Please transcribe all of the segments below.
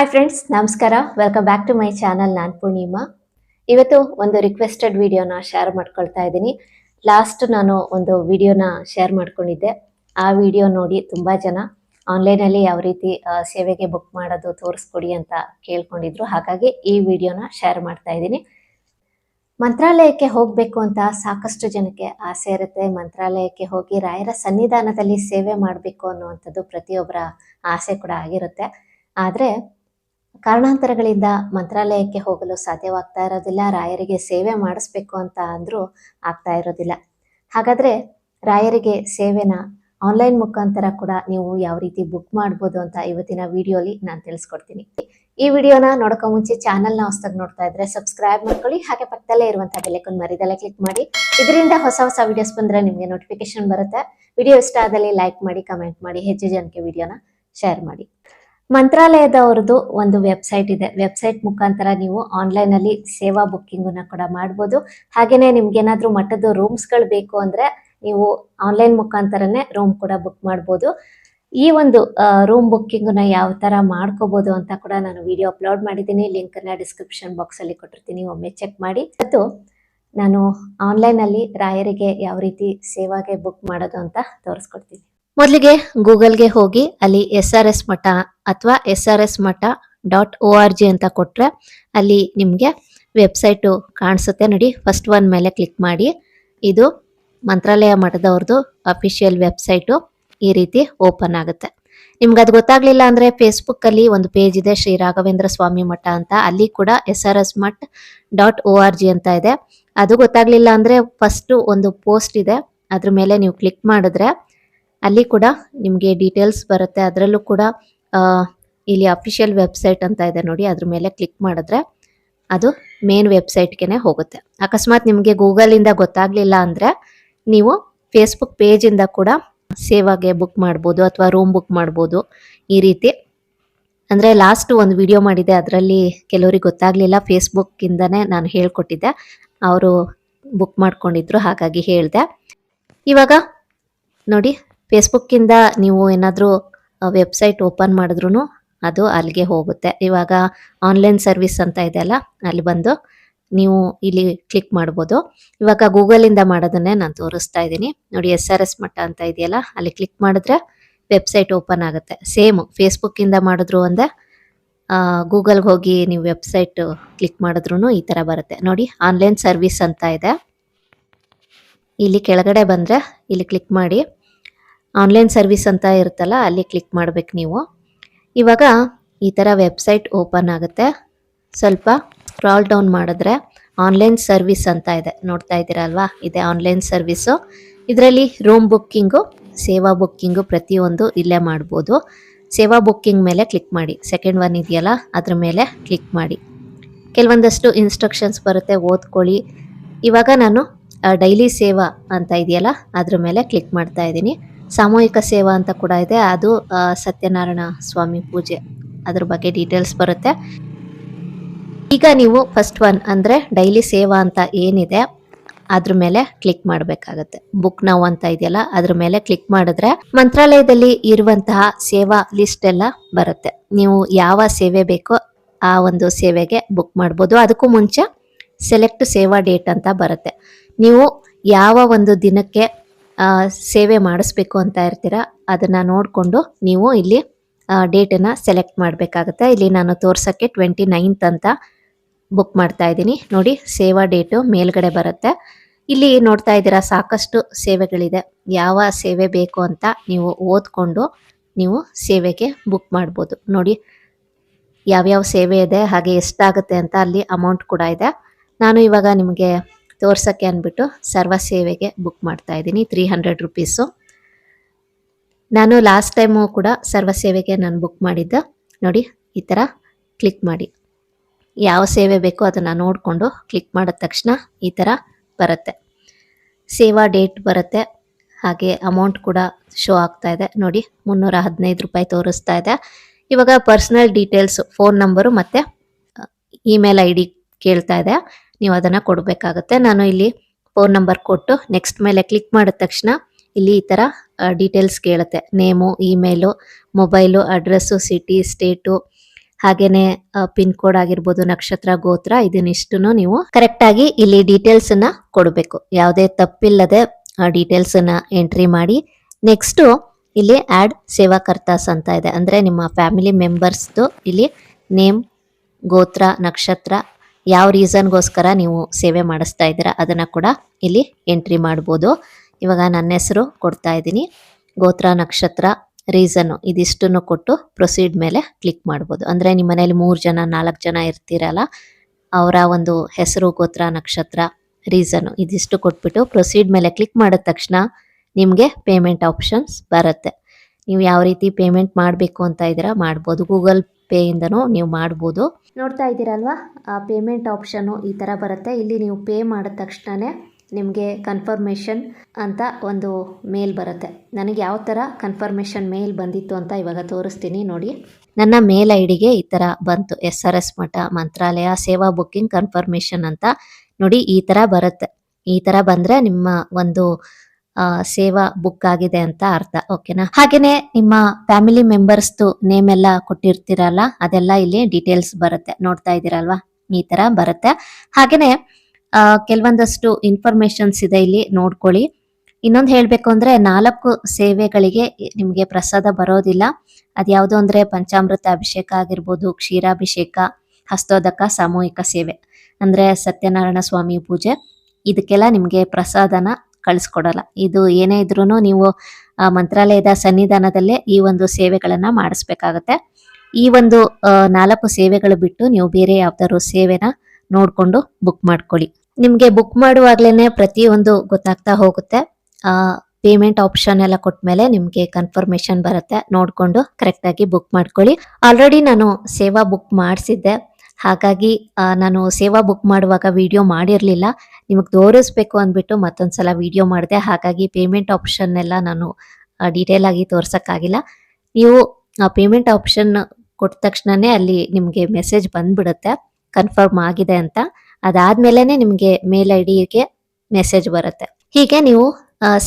Hi friends ನಮಸ್ಕಾರ. Welcome back to my channel ನಾನು ಪೂರ್ಣಿಮಾ. ಇವತ್ತು ಒಂದು ರಿಕ್ವೆಸ್ಟೆಡ್ ವಿಡಿಯೋನ ಶೇರ್ ಮಾಡ್ಕೊಳ್ತಾ ಇದ್ದೀನಿ. ಲಾಸ್ಟ್ ನಾನು ಒಂದು ವಿಡಿಯೋನ ಶೇರ್ ಮಾಡ್ಕೊಂಡಿದ್ದೆ. ಆ ವಿಡಿಯೋ ನೋಡಿ ತುಂಬ ಜನ ಆನ್ಲೈನಲ್ಲಿ ಯಾವ ರೀತಿ ಸೇವೆಗೆ ಬುಕ್ ಮಾಡೋದು, ತೋರಿಸ್ಕೊಡಿ ಅಂತ ಕೇಳ್ಕೊಂಡಿದ್ರು. ಹಾಗಾಗಿ ಈ ವಿಡಿಯೋನ ಶೇರ್ ಮಾಡ್ತಾ ಇದ್ದೀನಿ. ಮಂತ್ರಾಲಯಕ್ಕೆ ಹೋಗಬೇಕು ಅಂತ ಸಾಕಷ್ಟು ಜನಕ್ಕೆ ಆಸೆ ಇರುತ್ತೆ. ಮಂತ್ರಾಲಯಕ್ಕೆ ಹೋಗಿ ರಾಯರ ಸನ್ನಿಧಾನದಲ್ಲಿ ಸೇವೆ ಮಾಡಬೇಕು ಅನ್ನುವಂಥದ್ದು ಪ್ರತಿಯೊಬ್ಬರ ಆಸೆ ಕೂಡ ಆಗಿರುತ್ತೆ. ಆದರೆ ಕಾರಣಾಂತರಗಳಿಂದ ಮಂತ್ರಾಲಯಕ್ಕೆ ಹೋಗಲು ಸಾಧ್ಯವಾಗ್ತಾ ಇರೋದಿಲ್ಲ, ರಾಯರಿಗೆ ಸೇವೆ ಮಾಡಿಸ್ಬೇಕು ಅಂತ ಅಂದ್ರೂ ಆಗ್ತಾ ಇರೋದಿಲ್ಲ. ಹಾಗಾದರೆ ರಾಯರಿಗೆ ಸೇವೆನ ಆನ್ಲೈನ್ ಮುಖಾಂತರ ಕೂಡ ನೀವು ಯಾವ ರೀತಿ ಬುಕ್ ಮಾಡ್ಬೋದು ಅಂತ ಇವತ್ತಿನ ವಿಡಿಯೋಲಿ ನಾನು ತಿಳಿಸ್ಕೊಡ್ತೀನಿ. ಈ ವಿಡಿಯೋನ ನೋಡೋಕೆ ಮುಂಚೆ ಚಾನಲ್ನ ಹೊಸದಾಗಿ ನೋಡ್ತಾ ಇದ್ರೆ ಸಬ್ಸ್ಕ್ರೈಬ್ ಮಾಡ್ಕೊಳ್ಳಿ, ಹಾಗೆ ಪಕ್ಕದಲ್ಲೇ ಇರುವಂತಹ ಬೆಲೆಕೊಂಡು ಮರಿದಲ್ಲೇ ಕ್ಲಿಕ್ ಮಾಡಿ, ಇದರಿಂದ ಹೊಸ ಹೊಸ ವಿಡಿಯೋಸ್ ಬಂದರೆ ನಿಮಗೆ ನೋಟಿಫಿಕೇಶನ್ ಬರುತ್ತೆ. ವಿಡಿಯೋ ಇಷ್ಟ ಆದಲ್ಲಿ ಲೈಕ್ ಮಾಡಿ ಕಮೆಂಟ್ ಮಾಡಿ, ಹೆಚ್ಚು ಜನಕ್ಕೆ ವಿಡಿಯೋನ ಶೇರ್ ಮಾಡಿ. ಮಂತ್ರಾಲಯದವ್ರದ್ದು ಒಂದು ವೆಬ್ಸೈಟ್ ಇದೆ. ವೆಬ್ಸೈಟ್ ಮುಖಾಂತರ ನೀವು ಆನ್ಲೈನ್ ಅಲ್ಲಿ ಸೇವಾ ಬುಕ್ಕಿಂಗನ್ನ ಕೂಡ ಮಾಡ್ಬೋದು. ಹಾಗೇನೆ ನಿಮ್ಗೆ ಏನಾದ್ರೂ ಮಠದ ರೂಮ್ಸ್ಗಳು ಬೇಕು ಅಂದ್ರೆ ನೀವು ಆನ್ಲೈನ್ ಮುಖಾಂತರನೇ ರೂಮ್ ಕೂಡ ಬುಕ್ ಮಾಡ್ಬೋದು. ಈ ಒಂದು ರೂಮ್ ಬುಕ್ಕಿಂಗನ್ನ ಯಾವ ತರ ಮಾಡ್ಕೋಬಹುದು ಅಂತ ಕೂಡ ನಾನು ವಿಡಿಯೋ ಅಪ್ಲೋಡ್ ಮಾಡಿದ್ದೀನಿ. ಲಿಂಕ್ ಅನ್ನ ಡಿಸ್ಕ್ರಿಪ್ಷನ್ ಬಾಕ್ಸ್ ಅಲ್ಲಿ ಕೊಟ್ಟಿರ್ತೀನಿ. ಒಮ್ಮೆ ಚೆಕ್ ಮಾಡಿ. ಮತ್ತು ನಾನು ಆನ್ಲೈನ್ ಅಲ್ಲಿ ರಾಯರಿಗೆ ಯಾವ ರೀತಿ ಸೇವಾಗೆ ಬುಕ್ ಮಾಡೋದು ಅಂತ ತೋರಿಸ್ಕೊಡ್ತೀನಿ. ಮೊದಲಿಗೆ ಗೂಗಲ್ಗೆ ಹೋಗಿ ಅಲ್ಲಿ ಎಸ್ ಆರ್ ಎಸ್ ಮಠ ಅಥವಾ S R S Matha dot O R G ಅಂತ ಕೊಟ್ಟರೆ ಅಲ್ಲಿ ನಿಮಗೆ ವೆಬ್ಸೈಟು ಕಾಣಿಸುತ್ತೆ. ನೋಡಿ ಫಸ್ಟ್ ಒನ್ ಮೇಲೆ ಕ್ಲಿಕ್ ಮಾಡಿ. ಇದು ಮಂತ್ರಾಲಯ ಮಠದವ್ರದ್ದು ಅಫಿಷಿಯಲ್ ವೆಬ್ಸೈಟು ಈ ರೀತಿ ಓಪನ್ ಆಗುತ್ತೆ. ನಿಮ್ಗೆ ಅದು ಗೊತ್ತಾಗ್ಲಿಲ್ಲ ಅಂದರೆ ಫೇಸ್ಬುಕ್ಕಲ್ಲಿ ಒಂದು ಪೇಜ್ ಇದೆ, ಶ್ರೀ ರಾಘವೇಂದ್ರ ಸ್ವಾಮಿ ಮಠ ಅಂತ. ಅಲ್ಲಿ ಕೂಡ S R S Math dot O R G ಅಂತ ಇದೆ. ಅದು ಗೊತ್ತಾಗ್ಲಿಲ್ಲ ಅಂದರೆ ಫಸ್ಟು ಒಂದು ಪೋಸ್ಟ್ ಇದೆ. ಅದ್ರ ಮೇಲೆ ನೀವು ಕ್ಲಿಕ್ ಮಾಡಿದ್ರೆ ಅಲ್ಲಿ ಕೂಡ ನಿಮಗೆ ಡೀಟೇಲ್ಸ್ ಬರುತ್ತೆ. ಅದರಲ್ಲೂ ಕೂಡ ಇಲ್ಲಿ ಅಫಿಷಿಯಲ್ ವೆಬ್ಸೈಟ್ ಅಂತ ಇದೆ ನೋಡಿ, ಅದ್ರ ಮೇಲೆ ಕ್ಲಿಕ್ ಮಾಡಿದ್ರೆ ಅದು ಮೇನ್ ವೆಬ್ಸೈಟ್ಗೆ ಹೋಗುತ್ತೆ. ಅಕಸ್ಮಾತ್ ನಿಮಗೆ ಗೂಗಲಿಂದ ಗೊತ್ತಾಗ್ಲಿಲ್ಲ ಅಂದ್ರೆ ನೀವು ಫೇಸ್ಬುಕ್ ಪೇಜಿಂದ ಕೂಡ ಸೇವಾಗೆ ಬುಕ್ ಮಾಡ್ಬೋದು ಅಥವಾ ರೂಮ್ ಬುಕ್ ಮಾಡ್ಬೋದು ಈ ರೀತಿ. ಅಂದರೆ ಲಾಸ್ಟ್ ಒಂದು ವಿಡಿಯೋ ಮಾಡಿದೆ, ಅದರಲ್ಲಿ ಕೆಲವರಿಗೆ ಗೊತ್ತಾಗ್ಲಿಲ್ಲ ಫೇಸ್ಬುಕ್ಕಿಂದನೇ ನಾನು ಹೇಳ್ಕೊಟ್ಟಿದ್ದೆ. ಅವರು ಬುಕ್ ಮಾಡ್ಕೊಂಡಿದ್ರು, ಹಾಗಾಗಿ ಹೇಳಿದೆ. ಇವಾಗ ನೋಡಿ ಫೇಸ್ಬುಕ್ಕಿಂದ ನೀವು ಏನಾದರೂ ವೆಬ್ಸೈಟ್ ಓಪನ್ ಮಾಡಿದ್ರು ಅದು ಅಲ್ಲಿಗೆ ಹೋಗುತ್ತೆ. ಇವಾಗ ಆನ್ಲೈನ್ ಸರ್ವಿಸ್ ಅಂತ ಇದೆ ಅಲ್ಲ, ಅಲ್ಲಿ ಬಂದು ನೀವು ಇಲ್ಲಿ ಕ್ಲಿಕ್ ಮಾಡ್ಬೋದು. ಇವಾಗ ಗೂಗಲಿಂದ ಮಾಡೋದನ್ನೇ ನಾನು ತೋರಿಸ್ತಾ ಇದ್ದೀನಿ. ನೋಡಿ ಎಸ್ ಆರ್ ಎಸ್ ಮಟ್ಟ ಅಂತ ಇದೆಯಲ್ಲ, ಅಲ್ಲಿ ಕ್ಲಿಕ್ ಮಾಡಿದ್ರೆ ವೆಬ್ಸೈಟ್ ಓಪನ್ ಆಗುತ್ತೆ. ಸೇಮ್ ಫೇಸ್ಬುಕ್ಕಿಂದ ಮಾಡಿದ್ರು ಅಂದರೆ ಗೂಗಲ್ಗೆ ಹೋಗಿ ನೀವು ವೆಬ್ಸೈಟ್ ಕ್ಲಿಕ್ ಮಾಡಿದ್ರು ಈ ಥರ ಬರುತ್ತೆ. ನೋಡಿ ಆನ್ಲೈನ್ ಸರ್ವಿಸ್ ಅಂತ ಇದೆ. ಇಲ್ಲಿ ಕೆಳಗಡೆ ಬಂದರೆ ಇಲ್ಲಿ ಕ್ಲಿಕ್ ಮಾಡಿ. ಆನ್ಲೈನ್ ಸರ್ವಿಸ್ ಅಂತ ಇರುತ್ತಲ್ಲ, ಅಲ್ಲಿ ಕ್ಲಿಕ್ ಮಾಡ್ಬೇಕು ನೀವು. ಇವಾಗ ಈ ಥರ ವೆಬ್ಸೈಟ್ ಓಪನ್ ಆಗುತ್ತೆ. ಸ್ವಲ್ಪ ಸ್ಕ್ರಾಲ್ ಡೌನ್ ಮಾಡಿದ್ರೆ ಆನ್ಲೈನ್ ಸರ್ವಿಸ್ ಅಂತ ಇದೆ. ನೋಡ್ತಾ ಇದ್ದೀರಲ್ವಾ? ಇದೆ ಆನ್ಲೈನ್ ಸರ್ವಿಸು. ಇದರಲ್ಲಿ ರೂಮ್ ಬುಕ್ಕಿಂಗು, ಸೇವಾ ಬುಕ್ಕಿಂಗು ಪ್ರತಿಯೊಂದು ಇಲ್ಲೇ ಮಾಡ್ಬೋದು. ಸೇವಾ ಬುಕ್ಕಿಂಗ್ ಮೇಲೆ ಕ್ಲಿಕ್ ಮಾಡಿ. ಸೆಕೆಂಡ್ ಒನ್ ಇದೆಯಲ್ಲ, ಅದ್ರ ಮೇಲೆ ಕ್ಲಿಕ್ ಮಾಡಿ. ಕೆಲವೊಂದಷ್ಟು ಇನ್ಸ್ಟ್ರಕ್ಷನ್ಸ್ ಬರುತ್ತೆ, ಓದ್ಕೊಳ್ಳಿ. ಇವಾಗ ನಾನು ಡೈಲಿ ಸೇವಾ ಅಂತ ಇದೆಯಲ್ಲ, ಅದ್ರ ಮೇಲೆ ಕ್ಲಿಕ್ ಮಾಡ್ತಾ ಇದ್ದೀನಿ. ಸಾಮೂಹಿಕ ಸೇವಾ ಅಂತ ಕೂಡ ಇದೆ. ಅದು ಸತ್ಯನಾರಾಯಣ ಸ್ವಾಮಿ ಪೂಜೆ. ಅದ್ರ ಬಗ್ಗೆ ಡೀಟೇಲ್ಸ್ ಬರುತ್ತೆ. ಈಗ ನೀವು ಫಸ್ಟ್ ಒನ್ ಅಂದರೆ ಡೈಲಿ ಸೇವಾ ಅಂತ ಏನಿದೆ, ಅದ್ರ ಮೇಲೆ ಕ್ಲಿಕ್ ಮಾಡಬೇಕಾಗತ್ತೆ. ಬುಕ್ ನಾವು ಅಂತ ಇದೆಯಲ್ಲ, ಅದ್ರ ಮೇಲೆ ಕ್ಲಿಕ್ ಮಾಡಿದ್ರೆ ಮಂತ್ರಾಲಯದಲ್ಲಿ ಇರುವಂತಹ ಸೇವಾ ಲಿಸ್ಟ್ ಎಲ್ಲ ಬರುತ್ತೆ. ನೀವು ಯಾವ ಸೇವೆ ಬೇಕೋ ಆ ಒಂದು ಸೇವೆಗೆ ಬುಕ್ ಮಾಡ್ಬೋದು. ಅದಕ್ಕೂ ಮುಂಚೆ ಸೆಲೆಕ್ಟ್ ಸೇವಾ ಡೇಟ್ ಅಂತ ಬರುತ್ತೆ. ನೀವು ಯಾವ ಒಂದು ದಿನಕ್ಕೆ ಸೇವೆ ಮಾಡಿಸ್ಬೇಕು ಅಂತ ಇರ್ತೀರ, ಅದನ್ನ ನೋಡಿಕೊಂಡು ನೀವು ಇಲ್ಲಿ ಡೇಟನ್ನು ಸೆಲೆಕ್ಟ್ ಮಾಡಬೇಕಾಗುತ್ತೆ. ಇಲ್ಲಿ ನಾನು ತೋರ್ಸೋಕ್ಕೆ ಟ್ವೆಂಟಿ ನೈನ್ತ್ ಅಂತ ಬುಕ್ ಮಾಡ್ತಾ ಇದ್ದೀನಿ. ನೋಡಿ, ಸೇವಾ ಡೇಟು ಮೇಲ್ಗಡೆ ಬರುತ್ತೆ. ಇಲ್ಲಿ ನೋಡ್ತಾ ಇದ್ದೀರಾ, ಸಾಕಷ್ಟು ಸೇವೆಗಳಿದೆ. ಯಾವ ಸೇವೆ ಬೇಕು ಅಂತ ನೀವು ಓದ್ಕೊಂಡು ನೀವು ಸೇವೆಗೆ ಬುಕ್ ಮಾಡ್ಬೋದು. ನೋಡಿ, ಯಾವ್ಯಾವ ಸೇವೆ ಇದೆ, ಹಾಗೆ ಎಷ್ಟಾಗುತ್ತೆ ಅಂತ ಅಲ್ಲಿ ಅಮೌಂಟ್ ಕೂಡ ಇದೆ. ನಾನು ಇವಾಗ ನಿಮಗೆ ತೋರ್ಸೋಕ್ಕೆ ಅಂದ್ಬಿಟ್ಟು ಸರ್ವ ಸೇವೆಗೆ ಬುಕ್ ಮಾಡ್ತಾ ಇದ್ದೀನಿ ತ್ರೀ ಹಂಡ್ರೆಡ್ ರುಪೀಸು ನಾನು ಲಾಸ್ಟ್ ಟೈಮು ಕೂಡ ಸರ್ವ ಸೇವೆಗೆ ನಾನು ಬುಕ್ ಮಾಡಿದ್ದೆ. ನೋಡಿ, ಈ ಥರ ಕ್ಲಿಕ್ ಮಾಡಿ. ಯಾವ ಸೇವೆ ಬೇಕೋ ಅದನ್ನು ನೋಡಿಕೊಂಡು ಕ್ಲಿಕ್ ಮಾಡಿದ ತಕ್ಷಣ ಈ ಥರ ಬರುತ್ತೆ. ಸೇವಾ ಡೇಟ್ ಬರುತ್ತೆ. ಹಾಗೆ ಅಮೌಂಟ್ ಕೂಡ ಶೋ ಆಗ್ತಾ ಇದೆ. ನೋಡಿ, ಮುನ್ನೂರ ಹದಿನೈದು ರೂಪಾಯಿ ತೋರಿಸ್ತಾ ಇದೆ. ಇವಾಗ ಪರ್ಸ್ನಲ್ ಡೀಟೇಲ್ಸು ಫೋನ್ ನಂಬರು ಮತ್ತು ಇಮೇಲ್ ಐ ಡಿ ಕೇಳ್ತಾ ಇದೆ. ನೀವು ಅದನ್ನು ಕೊಡಬೇಕಾಗುತ್ತೆ. ನಾನು ಇಲ್ಲಿ ಫೋನ್ ನಂಬರ್ ಕೊಟ್ಟು ನೆಕ್ಸ್ಟ್ ಮೇಲೆ ಕ್ಲಿಕ್ ಮಾಡಿದ ತಕ್ಷಣ ಇಲ್ಲಿ ಈ ಥರ ಡೀಟೇಲ್ಸ್ ಕೇಳುತ್ತೆ. Name email mobile address city state ಹಾಗೆಯೇ ಪಿನ್ ಕೋಡ್ ಆಗಿರ್ಬೋದು, ನಕ್ಷತ್ರ, ಗೋತ್ರ ಇದನ್ನಿಷ್ಟು ನೀವು ಕರೆಕ್ಟಾಗಿ ಇಲ್ಲಿ ಡೀಟೇಲ್ಸನ್ನು ಕೊಡಬೇಕು. ಯಾವುದೇ ತಪ್ಪಿಲ್ಲದೆ ಡೀಟೇಲ್ಸ್ ಅನ್ನ ಎಂಟ್ರಿ ಮಾಡಿ. ನೆಕ್ಸ್ಟು ಇಲ್ಲಿ ಆಡ್ ಸೇವಾಕರ್ತಾಸ್ ಅಂತ ಇದೆ. ಅಂದರೆ ನಿಮ್ಮ ಫ್ಯಾಮಿಲಿ ಮೆಂಬರ್ಸ್ದು ಇಲ್ಲಿ ನೇಮ್ ಗೋತ್ರ, ನಕ್ಷತ್ರ ಯಾವ ರೀಸನ್ಗೋಸ್ಕರ ನೀವು ಸೇವೆ ಮಾಡಿಸ್ತಾ ಇದ್ದೀರಾ ಅದನ್ನು ಕೂಡ ಇಲ್ಲಿ ಎಂಟ್ರಿ ಮಾಡ್ಬೋದು. ಇವಾಗ ನನ್ನ ಹೆಸರು ಕೊಡ್ತಾ ಇದ್ದೀನಿ. ಗೋತ್ರ ನಕ್ಷತ್ರ ರೀಸನ್ನು ಇದಿಷ್ಟನ್ನು ಕೊಟ್ಟು ಪ್ರೊಸೀಡ್ ಮೇಲೆ ಕ್ಲಿಕ್ ಮಾಡ್ಬೋದು. ಅಂದರೆ ನಿಮ್ಮ ಮನೇಲಿ ಮೂರು ಜನ, ನಾಲ್ಕು ಜನ ಇರ್ತೀರಲ್ಲ, ಅವರ ಒಂದು ಹೆಸರು ಗೋತ್ರ ನಕ್ಷತ್ರ ರೀಸನ್ನು ಇದಿಷ್ಟು ಕೊಟ್ಬಿಟ್ಟು ಪ್ರೊಸೀಡ್ ಮೇಲೆ ಕ್ಲಿಕ್ ಮಾಡಿದ ತಕ್ಷಣ ನಿಮಗೆ ಪೇಮೆಂಟ್ ಆಪ್ಷನ್ಸ್ ಬರುತ್ತೆ. ನೀವು ಯಾವ ರೀತಿ ಪೇಮೆಂಟ್ ಮಾಡಬೇಕು ಅಂತ ಇದ್ದೀರಾ ಮಾಡ್ಬೋದು. ಗೂಗಲ್ ಪೇಯಿಂದನೂ ನೀವು ಮಾಡ್ಬೋದು. ನೋಡ್ತಾ ಇದ್ದೀರಲ್ವಾ? ಆ ಪೇಮೆಂಟ್ ಆಪ್ಷನು ಈ ಥರ ಬರುತ್ತೆ. ಇಲ್ಲಿ ನೀವು ಪೇ ಮಾಡಿದ ತಕ್ಷಣವೇ ನಿಮಗೆ ಕನ್ಫರ್ಮೇಷನ್ ಅಂತ ಒಂದು ಮೇಲ್ ಬರುತ್ತೆ. ನನಗೆ ಯಾವ ಥರ ಕನ್ಫರ್ಮೇಷನ್ ಮೇಲ್ ಬಂದಿತ್ತು ಅಂತ ಇವಾಗ ತೋರಿಸ್ತೀನಿ ನೋಡಿ. ನನ್ನ ಮೇಲ್ ಐ ಡಿಗೆ ಈ ಥರ ಬಂತು. ಎಸ್ ಆರ್ ಎಸ್ ಮಠ, ಮಂತ್ರಾಲಯ, ಸೇವಾ ಬುಕ್ಕಿಂಗ್ ಕನ್ಫರ್ಮೇಷನ್ ಅಂತ ನೋಡಿ ಈ ಥರ ಬರುತ್ತೆ. ಈ ಥರ ಬಂದರೆ ನಿಮ್ಮ ಒಂದು ಸೇವಾ ಬುಕ್ ಆಗಿದೆ ಅಂತ ಅರ್ಥ ಓಕೆನಾ ಹಾಗೇನೆ ನಿಮ್ಮ ಫ್ಯಾಮಿಲಿ ಮೆಂಬರ್ಸ್ದು ನೇಮ್ ಎಲ್ಲ ಕೊಟ್ಟಿರ್ತೀರಲ್ಲ, ಅದೆಲ್ಲ ಇಲ್ಲಿ ಡೀಟೇಲ್ಸ್ ಬರುತ್ತೆ, ನೋಡ್ತಾ ಇದ್ದೀರಲ್ವಾ? ಈ ತರ ಬರುತ್ತೆ. ಹಾಗೇನೆ ಕೆಲವೊಂದಷ್ಟು ಇನ್ಫಾರ್ಮೇಶನ್ಸ್ ಇದೆ ಇಲ್ಲಿ, ನೋಡ್ಕೊಳ್ಳಿ. ಇನ್ನೊಂದು ಹೇಳಬೇಕು ಅಂದ್ರೆ, ನಾಲ್ಕು ಸೇವೆಗಳಿಗೆ ನಿಮಗೆ ಪ್ರಸಾದ ಬರೋದಿಲ್ಲ. ಅದ್ಯಾವುದು ಅಂದ್ರೆ, ಪಂಚಾಮೃತ ಅಭಿಷೇಕ ಆಗಿರ್ಬೋದು, ಕ್ಷೀರಾಭಿಷೇಕ, ಹಸ್ತೋದಕ, ಸಾಮೂಹಿಕ ಸೇವೆ. ಅಂದ್ರೆ ಸತ್ಯನಾರಾಯಣ ಸ್ವಾಮಿ ಪೂಜೆ. ಇದಕ್ಕೆಲ್ಲ ನಿಮಗೆ ಪ್ರಸಾದನ ಕಳಿಸ್ಕೊಡಲ್ಲ. ಇದು ಏನೇ ಇದ್ರೂ ನೀವು ಮಂತ್ರಾಲಯದ ಸನ್ನಿಧಾನದಲ್ಲೇ ಈ ಒಂದು ಸೇವೆಗಳನ್ನು ಮಾಡಿಸ್ಬೇಕಾಗತ್ತೆ. ಈ ಒಂದು ನಾಲ್ಕು ಸೇವೆಗಳು ಬಿಟ್ಟು ನೀವು ಬೇರೆ ಯಾವ್ದಾದ್ರು ಸೇವೆನ ನೋಡಿಕೊಂಡು ಬುಕ್ ಮಾಡ್ಕೊಳ್ಳಿ. ನಿಮಗೆ ಬುಕ್ ಮಾಡುವಾಗಲೇ ಪ್ರತಿಯೊಂದು ಗೊತ್ತಾಗ್ತಾ ಹೋಗುತ್ತೆ. ಪೇಮೆಂಟ್ ಆಪ್ಷನ್ ಎಲ್ಲ ಕೊಟ್ಮೇಲೆ ನಿಮಗೆ ಕನ್ಫರ್ಮೇಶನ್ ಬರುತ್ತೆ. ನೋಡಿಕೊಂಡು ಕರೆಕ್ಟಾಗಿ ಬುಕ್ ಮಾಡ್ಕೊಳ್ಳಿ. ಆಲ್ರೆಡಿ ನಾನು ಸೇವಾ ಬುಕ್ ಮಾಡಿಸಿದ್ದೆ. ಹಾಗಾಗಿ ನಾನು ಸೇವಾ ಬುಕ್ ಮಾಡುವಾಗ ವಿಡಿಯೋ ಮಾಡಿರಲಿಲ್ಲ. ನಿಮಗೆ ತೋರಿಸ್ಬೇಕು ಅಂದ್ಬಿಟ್ಟು ಮತ್ತೊಂದ್ಸಲ ವಿಡಿಯೋ ಮಾಡಿದೆ. ಹಾಗಾಗಿ ಪೇಮೆಂಟ್ ಆಪ್ಷನ್ ಎಲ್ಲ ನಾನು ಡೀಟೇಲ್ ಆಗಿ ತೋರ್ಸಕ್ಕಾಗಿಲ್ಲ. ನೀವು ಪೇಮೆಂಟ್ ಆಪ್ಷನ್ ಕೊಟ್ಟ ತಕ್ಷಣನೇ ಅಲ್ಲಿ ನಿಮಗೆ ಮೆಸೇಜ್ ಬಂದ್ಬಿಡುತ್ತೆ. ಕನ್ಫರ್ಮ್ ಆಗಿದೆ ಅಂತ. ಅದಾದ್ಮೇಲೆ ನಿಮಗೆ ಮೇಲ್ ಐ ಡಿಗೆ ಮೆಸೇಜ್ ಬರುತ್ತೆ. ಹೀಗೆ ನೀವು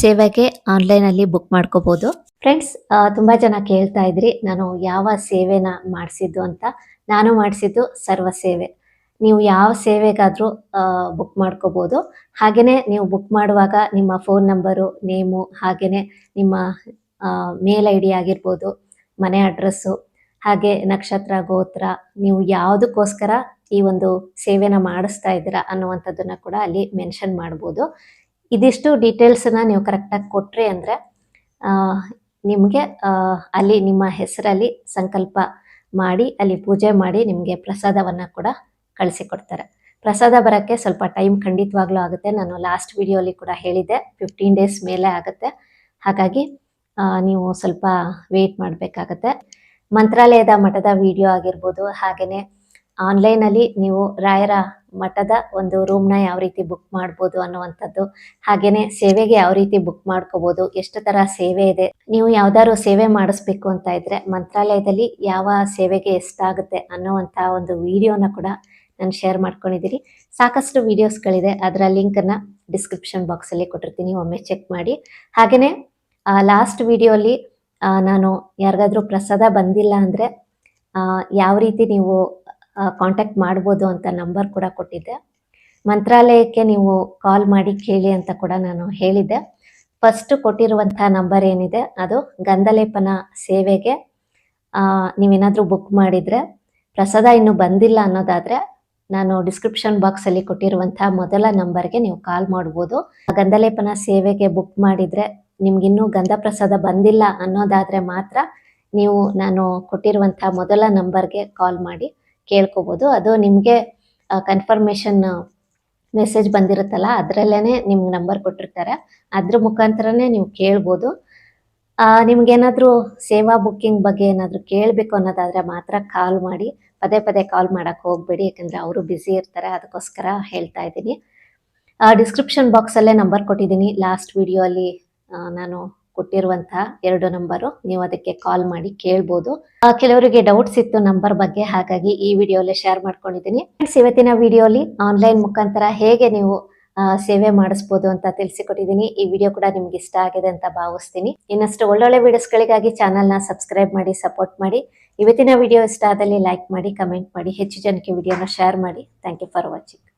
ಸೇವೆಗೆ ಆನ್ಲೈನ್ ಅಲ್ಲಿ ಬುಕ್ ಮಾಡ್ಕೋಬಹುದು ಫ್ರೆಂಡ್ಸ್ ತುಂಬಾ ಜನ ಕೇಳ್ತಾ ಇದ್ರಿ, ನಾನು ಯಾವ ಸೇವೆನ ಮಾಡಿಸಿದ್ದು ಅಂತ. ನಾನು ಮಾಡಿಸಿದ್ದು ಸರ್ವ ಸೇವೆ. ನೀವು ಯಾವ ಸೇವೆಗಾದರೂ ಬುಕ್ ಮಾಡ್ಕೋಬೋದು. ಹಾಗೆಯೇ ನೀವು ಬುಕ್ ಮಾಡುವಾಗ ನಿಮ್ಮ ಫೋನ್ ನಂಬರು ನೇಮು ಹಾಗೆಯೇ ನಿಮ್ಮ ಮೇಲ್ ಐ ಡಿ ಆಗಿರ್ಬೋದು, ಮನೆ ಅಡ್ರೆಸ್ಸು ಹಾಗೆ ನಕ್ಷತ್ರ, ಗೋತ್ರ, ನೀವು ಯಾವುದಕ್ಕೋಸ್ಕರ ಈ ಒಂದು ಸೇವೆನ ಮಾಡಿಸ್ತಾ ಇದ್ದೀರಾ ಅನ್ನುವಂಥದ್ದನ್ನ ಕೂಡ ಅಲ್ಲಿ ಮೆನ್ಷನ್ ಮಾಡ್ಬೋದು. ಇದಿಷ್ಟು ಡೀಟೇಲ್ಸನ್ನ ನೀವು ಕರೆಕ್ಟಾಗಿ ಕೊಟ್ರಿ ಅಂದರೆ ನಿಮಗೆ ಅಲ್ಲಿ ನಿಮ್ಮ ಹೆಸರಲ್ಲಿ ಸಂಕಲ್ಪ ಮಾಡಿ, ಅಲ್ಲಿ ಪೂಜೆ ಮಾಡಿ ನಿಮಗೆ ಪ್ರಸಾದವನ್ನು ಕೂಡ ಕಳಿಸಿಕೊಡ್ತಾರೆ. ಪ್ರಸಾದ ಬರೋಕ್ಕೆ ಸ್ವಲ್ಪ ಟೈಮ್ ಖಂಡಿತವಾಗ್ಲೂ ಆಗುತ್ತೆ. ನಾನು ಲಾಸ್ಟ್ ವಿಡಿಯೋಲಿ ಕೂಡ ಹೇಳಿದ್ದೆ ಫಿಫ್ಟೀನ್ ಡೇಸ್ ಮೇಲೆ ಆಗುತ್ತೆ. ಹಾಗಾಗಿ ನೀವು ಸ್ವಲ್ಪ ವೇಟ್ ಮಾಡಬೇಕಾಗತ್ತೆ. ಮಂತ್ರಾಲಯದ ಮಠದ ವಿಡಿಯೋ ಆಗಿರ್ಬೋದು ಹಾಗೆಯೇ ಆನ್ಲೈನಲ್ಲಿ ನೀವು ರಾಯರ ಮಠದ ಒಂದು ರೂಮ್ನ ಯಾವ ರೀತಿ ಬುಕ್ ಮಾಡ್ಬೋದು ಅನ್ನುವಂಥದ್ದು, ಹಾಗೇನೆ ಸೇವೆಗೆ ಯಾವ ರೀತಿ ಬುಕ್ ಮಾಡ್ಕೋಬೋದು, ಎಷ್ಟು ತರ ಸೇವೆ ಇದೆ, ನೀವು ಯಾವ್ದಾದ್ರು ಸೇವೆ ಮಾಡಿಸ್ಬೇಕು ಅಂತ ಇದ್ರೆ ಮಂತ್ರಾಲಯದಲ್ಲಿ ಯಾವ ಸೇವೆಗೆ ಎಷ್ಟಾಗುತ್ತೆ ಅನ್ನುವಂಥ ಒಂದು ವಿಡಿಯೋನ ಕೂಡ ನಾನು ಶೇರ್ ಮಾಡ್ಕೊಂಡಿದ್ದೀನಿ ಸಾಕಷ್ಟು ವಿಡಿಯೋಸ್ಗಳಿದೆ ಅದರ ಲಿಂಕನ್ನು ಡಿಸ್ಕ್ರಿಪ್ಷನ್ ಬಾಕ್ಸಲ್ಲಿ ಕೊಟ್ಟಿರ್ತೀನಿ, ಒಮ್ಮೆ ಚೆಕ್ ಮಾಡಿ. ಹಾಗೆಯೇ ಲಾಸ್ಟ್ ವಿಡಿಯೋಲಿ ನಾನು ಯಾರಿಗಾದ್ರೂ ಪ್ರಸಾದ ಬಂದಿಲ್ಲ ಅಂದರೆ ಯಾವ ರೀತಿ ನೀವು ಕಾಂಟ್ಯಾಕ್ಟ್ ಮಾಡ್ಬೋದು ಅಂತ ನಂಬರ್ ಕೂಡ ಕೊಟ್ಟಿದ್ದೆ. ಮಂತ್ರಾಲಯಕ್ಕೆ ನೀವು ಕಾಲ್ ಮಾಡಿ ಕೇಳಿ ಅಂತ ಕೂಡ ನಾನು ಹೇಳಿದ್ದೆ. ಫಸ್ಟ್ ಕೊಟ್ಟಿರುವಂಥ ನಂಬರ್ ಏನಿದೆ, ಅದು ಗಂಧಲೇಪನ ಸೇವೆಗೆ ನೀವೇನಾದರೂ ಬುಕ್ ಮಾಡಿದರೆ, ಪ್ರಸಾದ ಇನ್ನೂ ಬಂದಿಲ್ಲ ಅನ್ನೋದಾದ್ರೆ, ನಾನು ಡಿಸ್ಕ್ರಿಪ್ಷನ್ ಬಾಕ್ಸಲ್ಲಿ ಕೊಟ್ಟಿರುವಂಥ ಮೊದಲ ನಂಬರ್ಗೆ ನೀವು ಕಾಲ್ ಮಾಡ್ಬೋದು. ಗಂಧಲೇಪನ ಸೇವೆಗೆ ಬುಕ್ ಮಾಡಿದ್ರೆ, ನಿಮ್ಗಿನ್ನೂ ಗಂಧ ಪ್ರಸಾದ ಬಂದಿಲ್ಲ ಅನ್ನೋದಾದ್ರೆ ಮಾತ್ರ, ನೀವು ನಾನು ಕೊಟ್ಟಿರುವಂಥ ಮೊದಲ ನಂಬರ್ಗೆ ಕಾಲ್ ಮಾಡಿ ಕೇಳ್ಕೊಬೋದು. ಅದು ನಿಮಗೆ ಕನ್ಫರ್ಮೇಷನ್ ಮೆಸೇಜ್ ಬಂದಿರುತ್ತಲ್ಲ ಅದರಲ್ಲೇ ನಿಮ್ಗೆ ನಂಬರ್ ಕೊಟ್ಟಿರ್ತಾರೆ. ಅದ್ರ ಮುಖಾಂತರನೇ ನೀವು ಕೇಳ್ಬೋದು. ನಿಮ್ಗೇನಾದ್ರೂ ಸೇವಾ ಬುಕ್ಕಿಂಗ್ ಬಗ್ಗೆ ಏನಾದರೂ ಕೇಳಬೇಕು ಅನ್ನೋದಾದ್ರೆ ಮಾತ್ರ ಕಾಲ್ ಮಾಡಿ. ಪದೇ ಪದೇ ಕಾಲ್ ಮಾಡಕ್ಕೆ ಹೋಗ್ಬೇಡಿ, ಯಾಕಂದರೆ ಅವರು ಬ್ಯುಸಿ ಇರ್ತಾರೆ, ಅದಕ್ಕೋಸ್ಕರ ಹೇಳ್ತಾ ಇದ್ದೀನಿ. ಡಿಸ್ಕ್ರಿಪ್ಷನ್ ಬಾಕ್ಸಲ್ಲೇ ನಂಬರ್ ಕೊಟ್ಟಿದ್ದೀನಿ. ಲಾಸ್ಟ್ ಅಲ್ಲಿ ನಾನು ಕೊಟ್ಟಿರುವಂತಹ ಎರಡು ನಂಬರು, ನೀವು ಅದಕ್ಕೆ ಕಾಲ್ ಮಾಡಿ ಕೇಳ್ಬೋದು. ಕೆಲವರಿಗೆ ಡೌಟ್ಸ್ ಇತ್ತು ನಂಬರ್ ಬಗ್ಗೆ, ಹಾಗಾಗಿ ಈ ವಿಡಿಯೋಲಿ ಶೇರ್ ಮಾಡ್ಕೊಂಡಿದ್ದೀನಿ. ಇವತ್ತಿನ ವಿಡಿಯೋಲಿ ಆನ್ಲೈನ್ ಮುಖಾಂತರ ಹೇಗೆ ನೀವು ಸೇವೆ ಮಾಡಿಸ್ಬೋದು ಅಂತ ತಿಳಿಸಿಕೊಟ್ಟಿದ್ದೀನಿ. ಈ ವಿಡಿಯೋ ಕೂಡ ನಿಮ್ಗೆ ಇಷ್ಟ ಆಗಿದೆ ಅಂತ ಭಾವಿಸ್ತೀನಿ. ಇನ್ನಷ್ಟು ಒಳ್ಳೊಳ್ಳೆ ವಿಡಿಯೋಸ್ಗಳಿಗಾಗಿ ಚಾನಲ್ನ ಸಬ್ಸ್ಕ್ರೈಬ್ ಮಾಡಿ ಸಪೋರ್ಟ್ ಮಾಡಿ. ಇವತ್ತಿನ ವಿಡಿಯೋ ಇಷ್ಟ ಆದಲ್ಲಿ ಲೈಕ್ ಮಾಡಿ ಕಮೆಂಟ್ ಮಾಡಿ, ಹೆಚ್ಚು ಜನಕ್ಕೆ ವಿಡಿಯೋನ ಶೇರ್ ಮಾಡಿ. Thank you for watching